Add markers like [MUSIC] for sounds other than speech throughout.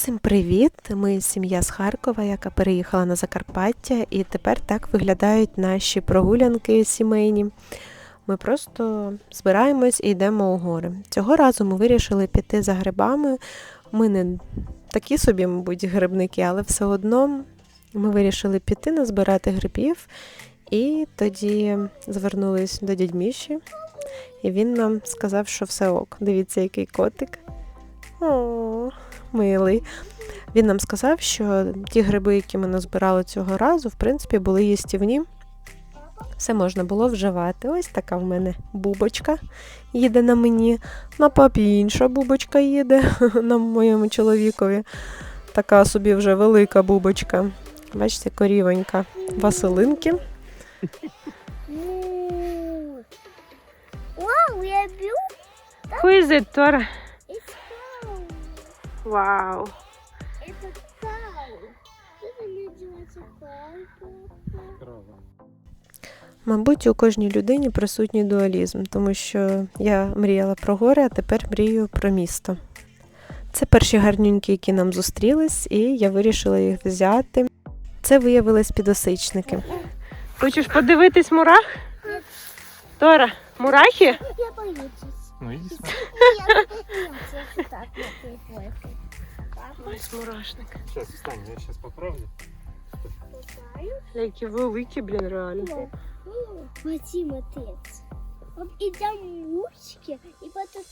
Всім привіт! Ми сім'я з Харкова, яка переїхала на Закарпаття, і тепер так виглядають наші прогулянки сімейні. Ми просто збираємось і йдемо у гори. Цього разу ми вирішили піти за грибами. Ми не такі собі, мабуть, грибники, але все одно ми вирішили піти назбирати грибів. І тоді звернулись до дядь і він нам сказав, що все ок. Дивіться, який котик. О, милий. Він нам сказав, що ті гриби, які ми назбирали цього разу, в принципі, були їстівні. Все можна було вживати. Ось така в мене бубочка їде на мені. На папі інша бубочка їде [LAUGHS] на моєму чоловікові. Така собі вже велика бубочка. Бачите, корівонька. Василинки. Who is it, Тора? Вау. Это делать? Мабуть, у кожній людині присутній дуалізм, тому що я мріяла про гори, а тепер мрію про місто. Це перші гарнюньки, які нам зустрілись, і я вирішила їх взяти. Це виявились підосичники. Хочеш подивитись мурах? Тора, мурахи? Я боюсь. Ну. Я боюсь. Так Ось мурашник. Сейчас, встань, я сейчас поправлю. Які великі, блін, реально. Вадим, отец. Он и там мушки, и потом...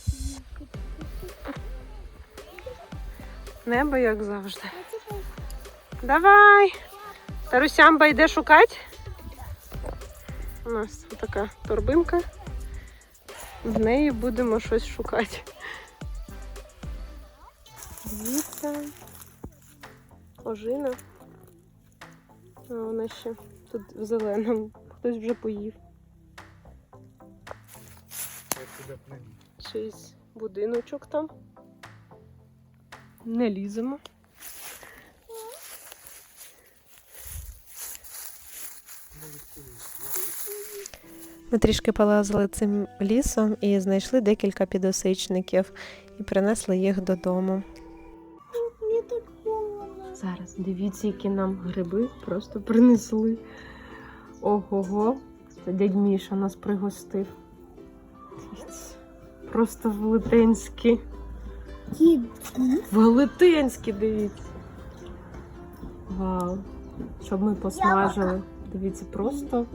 Небо, як завжди. Давай! Тарусямба йде шукати. У нас така торбинка. В неї будемо щось шукати. Дивіться. Ожина. А вона ще тут в зеленому. Хтось вже поїв. Чийсь будиночок там. Не ліземо. Ми трішки полазили цим лісом і знайшли декілька підосичників і принесли їх додому. Зараз дивіться, які нам гриби просто принесли. Ого-го, це дядь Міша нас пригостив. Дивіться, Просто велетенські. Велетенські, дивіться. Вау. Щоб ми посмажили. Дивіться, просто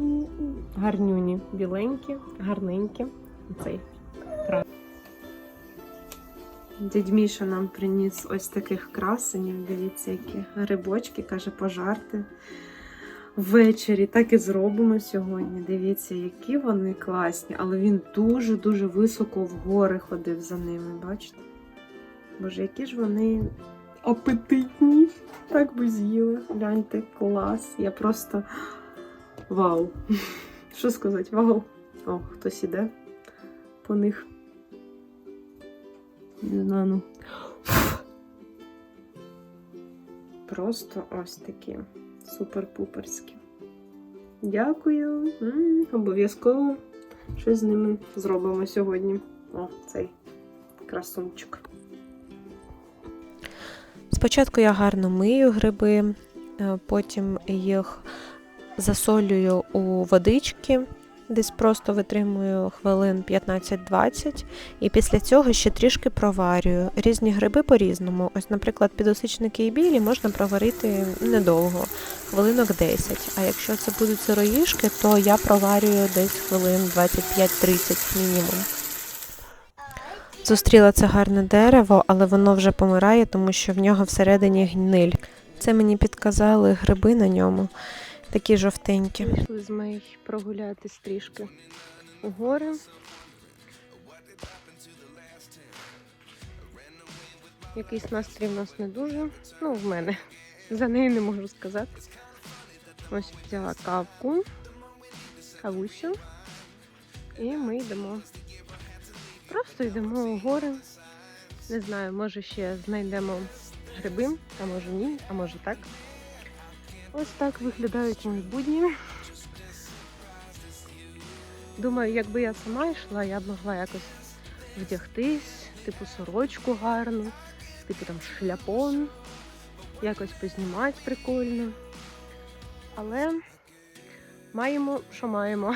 гарнюні, біленькі, гарненькі. Цей. Дядь Міша нам приніс ось таких красенів. Дивіться, які грибочки, каже, пожарти ввечері. Так і зробимо сьогодні. Дивіться, які вони класні, але він дуже-дуже високо в гори ходив за ними, бачите? Боже, які ж вони апетитні. Так би з'їли. Гляньте, клас. Я просто вау. Що сказати? Вау. О, хтось іде по них. Не знаю, ну. Просто ось такі супер-пуперські. Дякую. Обов'язково щось з ними зробимо сьогодні. О, цей красунчик. Спочатку я гарно мию гриби, е, потім їх засолюю у водички, десь просто витримую хвилин 15-20, і після цього ще трішки проварюю. Різні гриби по-різному. Ось, наприклад, підосичники і білі можна проварити недовго, хвилинок 10. А якщо це будуть сироїшки, то я проварюю десь хвилин 25-30 мінімум. Зустріла це гарне дерево, але воно вже помирає, тому що в нього всередині гниль. Це мені підказали гриби на ньому, такі жовтенькі. Пішли з Мей прогулятись трішки у гори. Якийсь настрій в нас не дуже. Ну, в мене. За неї не можу сказати. Ось взяла кавку, кавусю. І ми йдемо. Просто йдемо у гори. Не знаю, може ще знайдемо гриби, а може ні, а може так. Ось так виглядають мої будні. Думаю, якби я сама йшла, я б могла якось вдягтись, типу сорочку гарну, типу там шляпон, якось познімати прикольно. Але маємо, що маємо.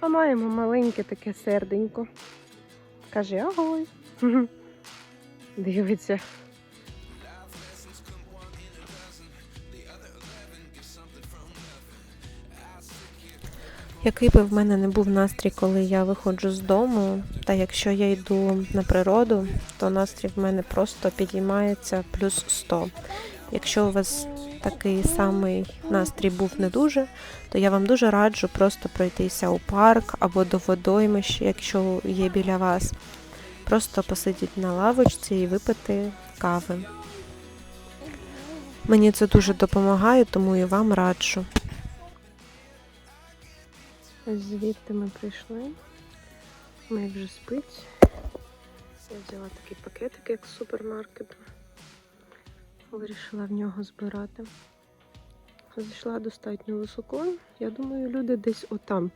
А маємо маленьке таке серденько. Каже, агой. [LAUGHS] Дивиться. Який би в мене не був настрій, коли я виходжу з дому, та якщо я йду на природу, то настрій в мене просто підіймається плюс 100. Якщо у вас такий самий настрій був не дуже, то я вам дуже раджу просто пройтися у парк або до водоймищ, якщо є біля вас. Просто посидіти на лавочці і випити кави. Мені це дуже допомагає, тому і вам раджу. Звідти ми прийшли. Ми вже спить. Я взяла такий пакетик, як з супермаркету. Вирішила в нього збирати. Зайшла достатньо високо. Я думаю, люди десь отам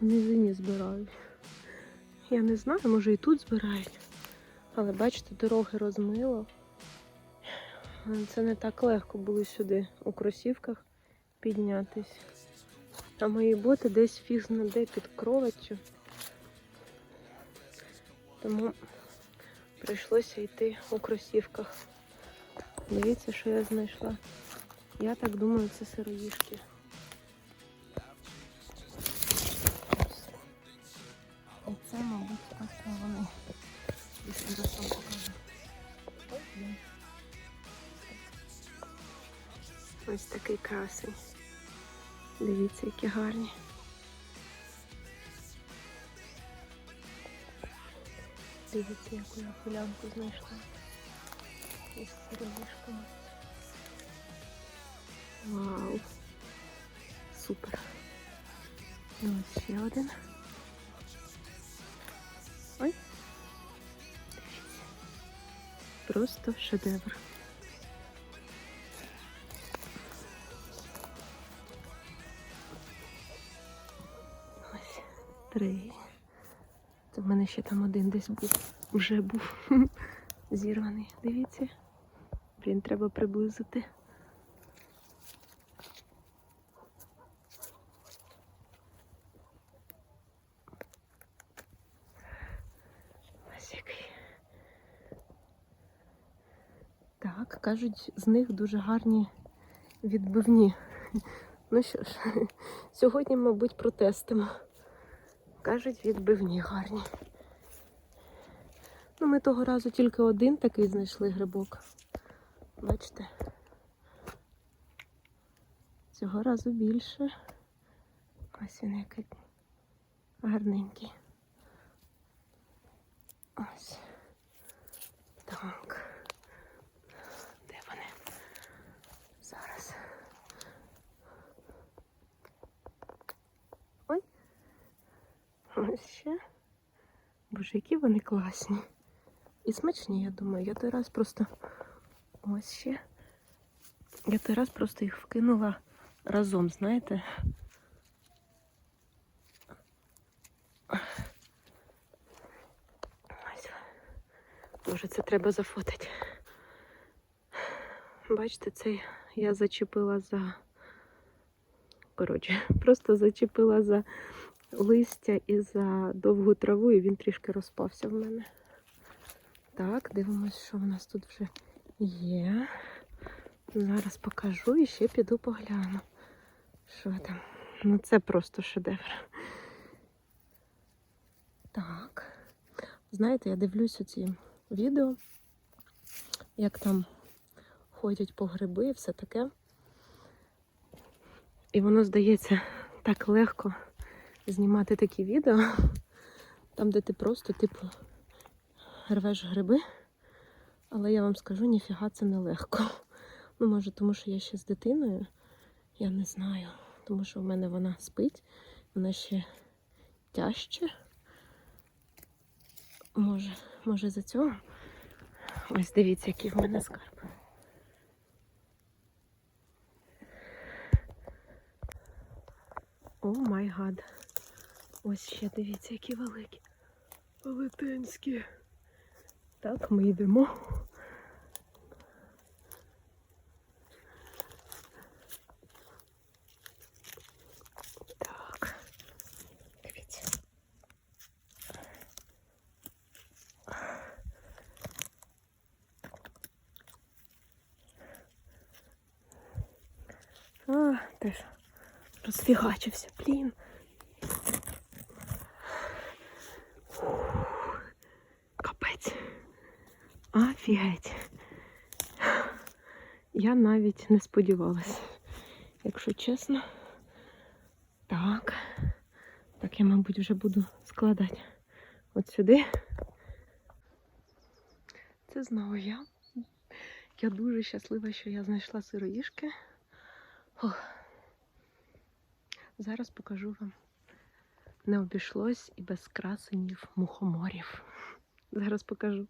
в низині збирають. Я не знаю, може і тут збирають. Але бачите, дороги розмило. Це не так легко було сюди у кросівках піднятись. А мої боти десь фіг знаде під кроваттю. Тому прийшлося йти у кросівках. Дивіться, що я знайшла. Я так думаю, це сироїшки. І це, мабуть, ось вони. Десь зараз вам покажу. Ось такий красень. Дивіться, які гарні. Дивіться, яку я полянку знайшла. Із сироїшками. Вау. Супер. І ось ще один. Ой. Дивіться. Просто шедевр. Три. Це в мене ще там один десь був. Вже був [LAUGHS] зірваний. Дивіться. Блін, треба приблизити. Ось який. Так, кажуть, з них дуже гарні відбивні. [LAUGHS] Ну що ж, [LAUGHS] сьогодні, мабуть, протестимо. Кажуть, відбивні гарні. Ну, ми того разу тільки один такий знайшли грибок. Бачите? Цього разу більше. Ось він який гарненький. Ось. Так. Де вони? Зараз. Ой. Ось ще. Боже, які вони класні. І смачні, я думаю. Я той раз просто ось ще. Я той раз просто їх вкинула разом, знаєте. Ось. Може, це треба зафотити. Бачите, це я зачепила за. Коротше, просто зачепила за листя і за довгу траву, і він трішки розпався в мене. Так, дивимось, що в нас тут вже є. Зараз покажу і ще піду погляну. Що там? Ну це просто шедевр. Так. Знаєте, я дивлюся ці відео, як там ходять по гриби і все таке. І воно здається так легко знімати такі відео, [LAUGHS] там, де ти просто, типу, рвеш гриби. Але я вам скажу, ніфіга це не легко. [LAUGHS] Ну, може, тому що я ще з дитиною, я не знаю. Тому що в мене вона спить, вона ще тяжче. Може, може за цього. Ось дивіться, який в мене скарб. О май гад. Ось ще дивіться, які великі. Велетенські. Так, ми йдемо. Так. Дивіться. А, теж розфігачився, блін. Офігеть. Я навіть не сподівалась, якщо чесно. Так. Так я, мабуть, вже буду складати от сюди. Це знову я. Я дуже щаслива, що я знайшла сироїшки. Ох. Зараз покажу вам. Не обійшлось і без красенів мухоморів. Зараз покажу.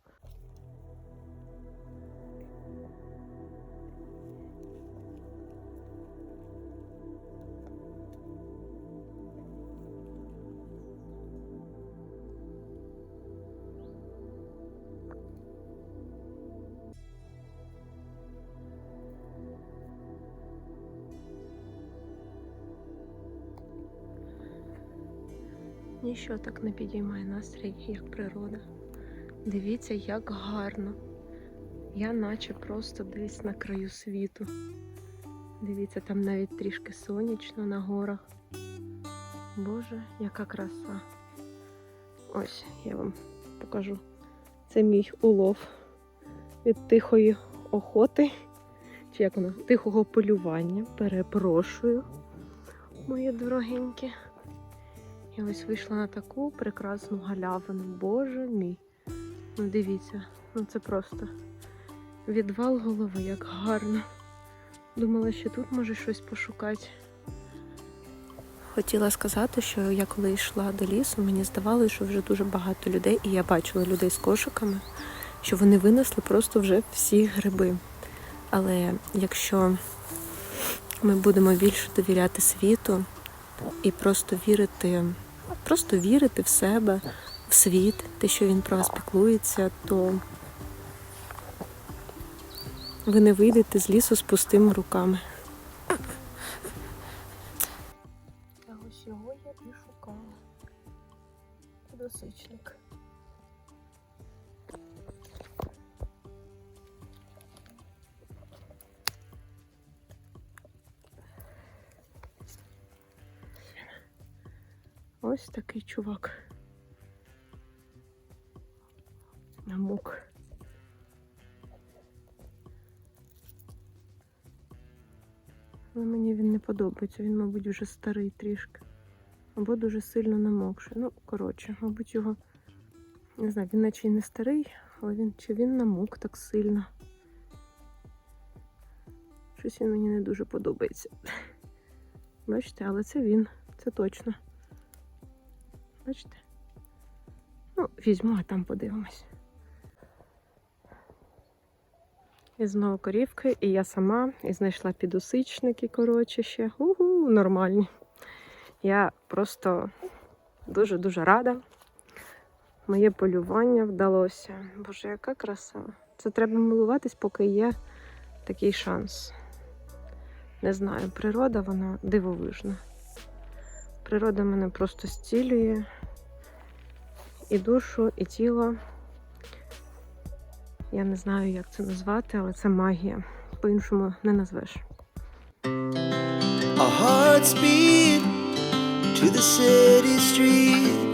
Ніщо так не підіймає настрій, як природа. Дивіться, як гарно. Я наче просто десь на краю світу. Дивіться, там навіть трішки сонячно на горах. Боже, яка краса. Ось я вам покажу. Це мій улов від тихої охоти. Чи як воно? Тихого полювання. Перепрошую, мої дорогенькі. Я ось вийшла на таку прекрасну галявину. Боже мій. Ну дивіться, ну це просто відвал голови, як гарно. Думала, що тут може щось пошукати. Хотіла сказати, що я коли йшла до лісу, мені здавалося, що вже дуже багато людей, і я бачила людей з кошиками, що вони винесли просто вже всі гриби. Але якщо ми будемо більше довіряти світу і просто вірити, просто вірити в себе, в світ, те, що він про вас піклується, то ви не вийдете з лісу з пустими руками. Ось такий чувак. Намок. Але мені він не подобається, він, мабуть, вже старий трішки. Або дуже сильно намокший. Ну, коротше, мабуть, його. Не знаю, він наче й не старий, але він чи він намок так сильно. Щось він мені не дуже подобається. Бачите, але це він, це точно. Бачите? Ну, візьму, а там подивимось. І знову корівки, і я сама, і знайшла підусичники, коротше, ще. Угу, нормальні. Я просто дуже-дуже рада. Моє полювання вдалося. Боже, яка краса. Це треба милуватись, поки є такий шанс. Не знаю, природа, вона дивовижна. Природа мене просто зцілює і душу, і тіло. Я не знаю, як це назвати, але це магія. По-іншому не назвеш. A heart speed to the city streets.